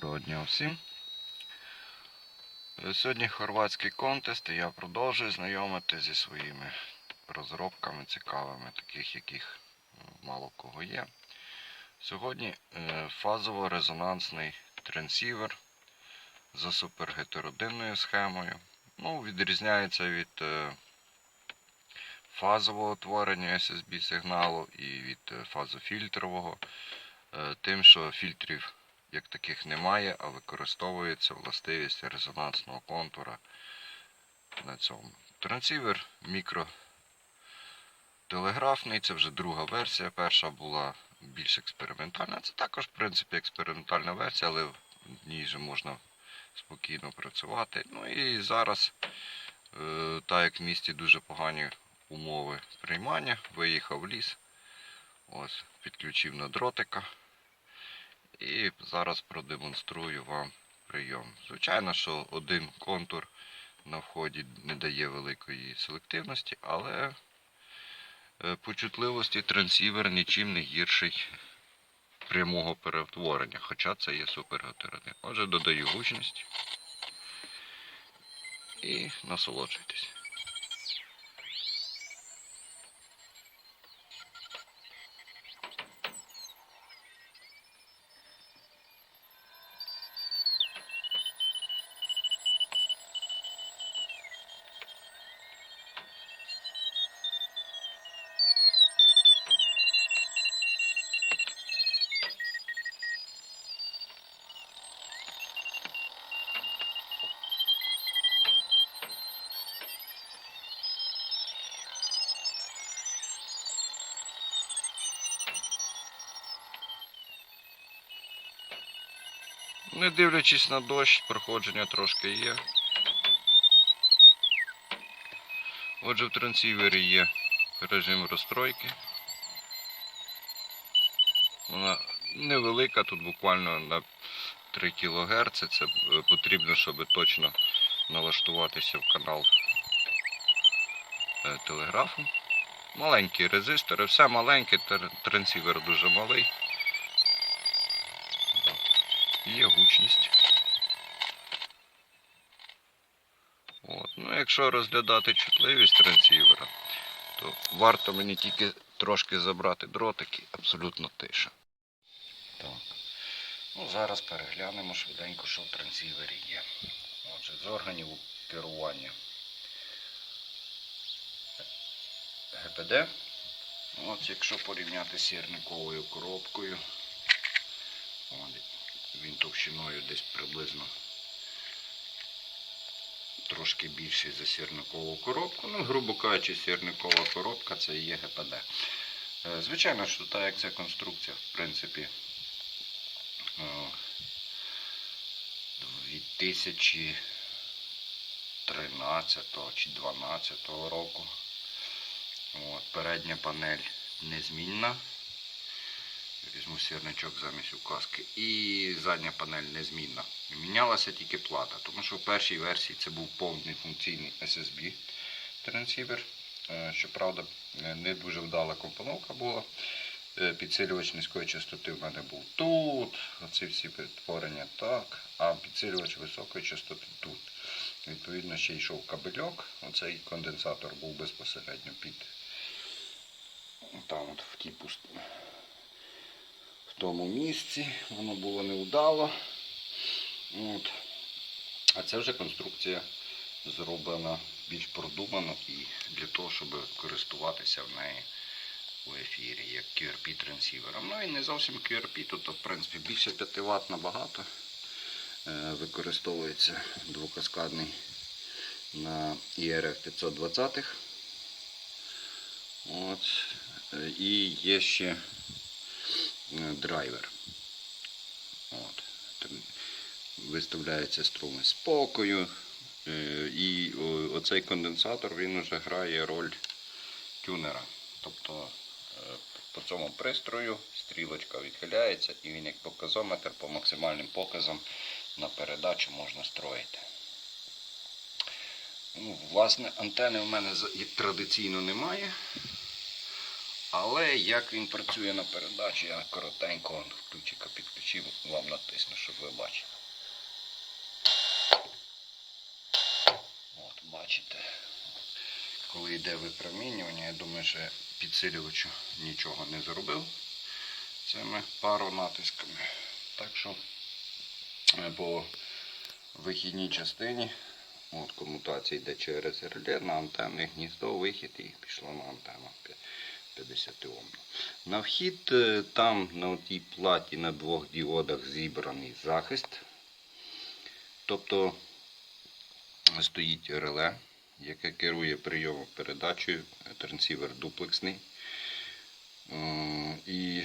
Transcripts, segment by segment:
Доброго дня всім. Е, Сьогодні хорватський контест і я продовжую знайомити зі своїми розробками цікавими, таких яких мало кого є. Сьогодні е, фазово-резонансний трансівер за супергетеродинною схемою. Ну, відрізняється від е, фазового утворення SSB сигналу і від е, фазофільтрового, е, тим, що фільтрів як таких немає, а використовується властивість резонансного контура на цьому. Трансівер мікротелеграфний, це вже друга версія. Перша була більш експериментальна. Це також, в принципі, експериментальна версія, але в ній же можна спокійно працювати. Ну і зараз, е, так як в місті дуже погані умови приймання, виїхав в ліс, ось, підключив на дротика. І зараз продемонструю вам прийом. Звичайно, що один контур на вході не дає великої селективності, але е, по чутливості трансівер нічим не гірший прямого перетворення, хоча це є супергетеродин. Отже, додаю гучність і насолоджуйтесь. Не дивлячись на дощ, проходження трошки є. Отже, в трансівері є режим розстройки. Вона невелика, тут буквально на 3 кГц. Це е, потрібно, щоб точно налаштуватися в канал е, телеграфу. Маленькі резистори, все маленьке, трансівер дуже малий. Є гучність. От. Ну, якщо розглядати чутливість трансівера, то варто мені тільки трошки забрати дротики, абсолютно тиша. Так. Ну, зараз переглянемо швиденько, що в трансівері є. Отже, з органів керування ГПД. От, якщо порівняти з сірниковою коробкою, от, він товщиною десь приблизно трошки більший за сірникову коробку. Ну, грубо кажучи, сірникова коробка це і є ГПД. Е, Звичайно, що так як ця конструкція, в принципі, е, 2013 чи 2012 року. От, передня панель незмінна. Візьму сірничок замість указки. І задня панель незмінна. Мінялася тільки плата, тому що в першій версії це був повний функційний SSB трансівер. Е, Щоправда, не дуже вдала компоновка була. Е, Підсилювач низької частоти в мене був тут. Оці всі перетворення так. А підсилювач високої частоти тут. Відповідно, ще йшов кабельок. Оцей конденсатор був безпосередньо під там от в тій пуст... тому місці. Воно було невдало. От. А це вже конструкція зроблена більш продумано і для того, щоб користуватися в неї у ефірі, як QRP трансівером. Ну і не зовсім QRP, тут в принципі більше 5 Вт набагато. Е, Використовується двокаскадний на IRF 520. От. Е, І є ще драйвер. От. Там Виставляються струми спокою. Е, І оцей конденсатор він вже грає роль тюнера. Тобто е, по цьому пристрою стрілочка відхиляється і він як показометр по максимальним показам на передачу можна строїти. Ну, власне, антени в мене традиційно немає. Але як він працює на передачі, я коротенько ключика підключив, вам натисну, щоб ви бачили. От, бачите, коли йде випромінювання, я думаю, що підсилювачу нічого не зробив цими пару натисками. Так що е, по вихідній частині от комутація йде через реле на антенне гніздо, вихід і пішло на антенну. 50 Ом. На вхід е, там на тій платі на двох діодах зібраний захист. Тобто стоїть реле, яке керує прийомом передачею, трансівер дуплексний. І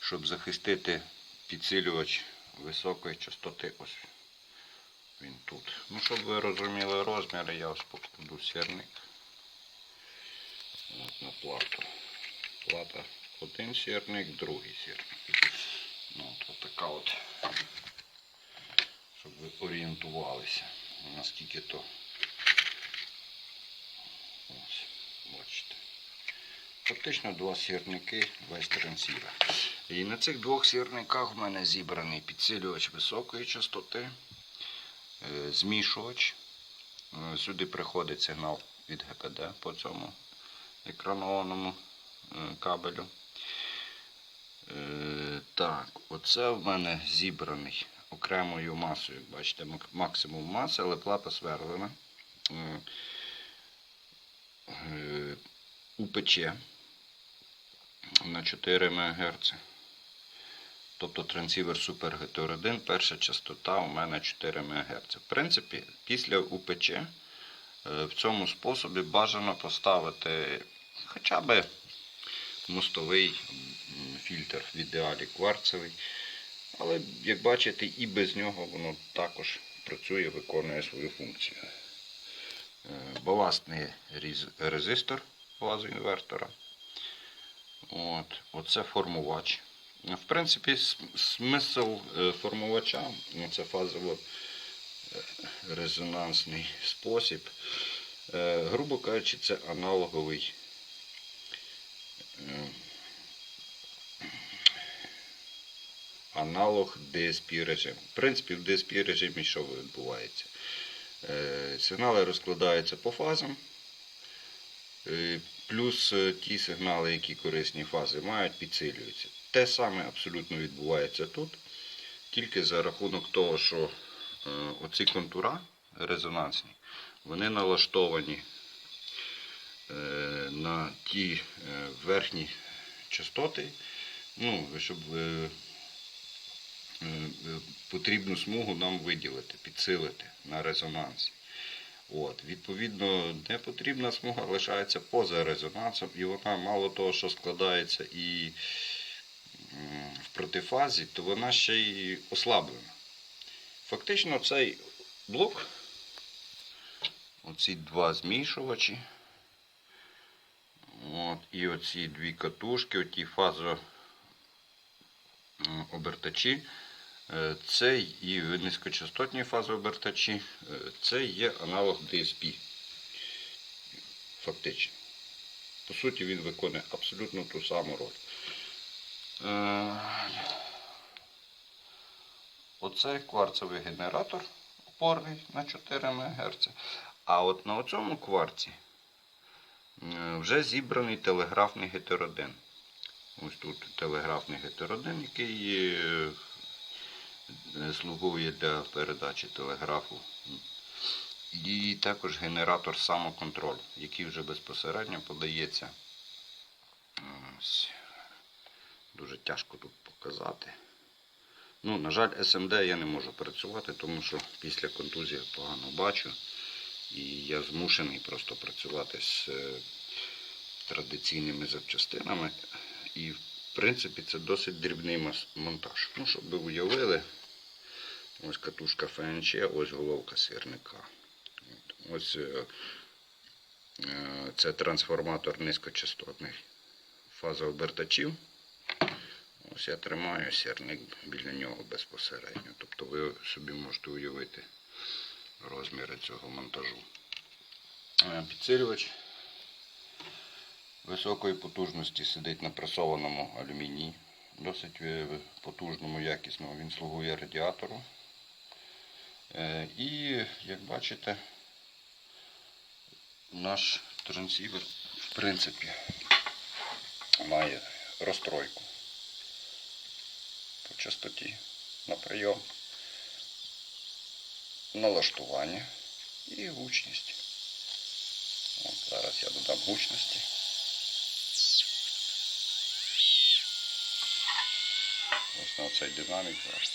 щоб захистити підсилювач високої частоти, ось він тут. Ну, щоб ви розуміли розміри, я ось покладу сірник. На плату. Плата один сірник, другий сірник. Ну, от, от така от, щоб ви орієнтувалися, наскільки то. Ось, бачите. Фактично два сірники, весь трансівер. І на цих двох сірниках в мене зібраний підсилювач високої частоти, е, змішувач. Е, Сюди приходить сигнал від ГПД по цьому екранованому е, кабелю. Е, Так, оце в мене зібраний окремою масою. Бачите, максимум маси, але плата сверлена. Е, УПЧ на 4 МГц. Тобто трансівер Super GTR1, перша частота у мене 4 МГц. В принципі, після УПЧ в цьому способі бажано поставити хоча б мостовий фільтр, в ідеалі кварцевий. Але, як бачите, і без нього воно також працює, виконує свою функцію. Е, Баластний резистор базоінвертора. От, оце формувач. В принципі, смисл е, формувача ну, це фазово е, резонансний спосіб. Грубо кажучи, це аналоговий аналог DSP режиму. В принципі, в DSP режимі що відбувається? Е, Сигнали розкладаються по фазам. Е, Плюс е, ті сигнали, які корисні фази мають, підсилюються. Те саме абсолютно відбувається тут. Тільки за рахунок того, що оці контура резонансні, вони налаштовані на ті е, верхні частоти, ну, щоб е, е, е, потрібну смугу нам виділити, підсилити на резонансі. От, відповідно, непотрібна смуга лишається поза резонансом, і вона мало того, що складається і в протифазі, то вона ще й ослаблена. Фактично цей блок, оці два змішувачі, от, і оці дві катушки, оті фазо м, обертачі, Е, Це і низькочастотні фазообертачі, е, це є аналог DSP. Фактично. По суті, він виконує абсолютно ту саму роль. Е, Оце кварцевий генератор опорний на 4 МГц. А от на цьому кварці е, вже зібраний телеграфний гетеродин. Ось тут телеграфний гетеродин, який е, е, слугує для передачі телеграфу. І також генератор самоконтролю, який вже безпосередньо подається. Ось. Дуже тяжко тут показати. Ну, на жаль, SMD я не можу працювати, тому що після контузії погано бачу. І я змушений просто працювати з е, традиційними запчастинами. І, в принципі, це досить дрібний монтаж. Ну, щоб ви уявили, ось катушка ФНЧ, ось головка сирника. Ось е, е, це трансформатор низькочастотних фазообертачів. Ось я тримаю сірник біля нього безпосередньо. Тобто ви собі можете уявити розміри цього монтажу. Підсилювач високої потужності сидить на пресованому алюмінії. Досить е, потужному, якісному. Він слугує радіатору. Е, І, як бачите, наш трансівер, в принципі, має розстройку по частоті на прийом, налаштування і гучність. От зараз я додам гучності. Ось на цей динамік зараз.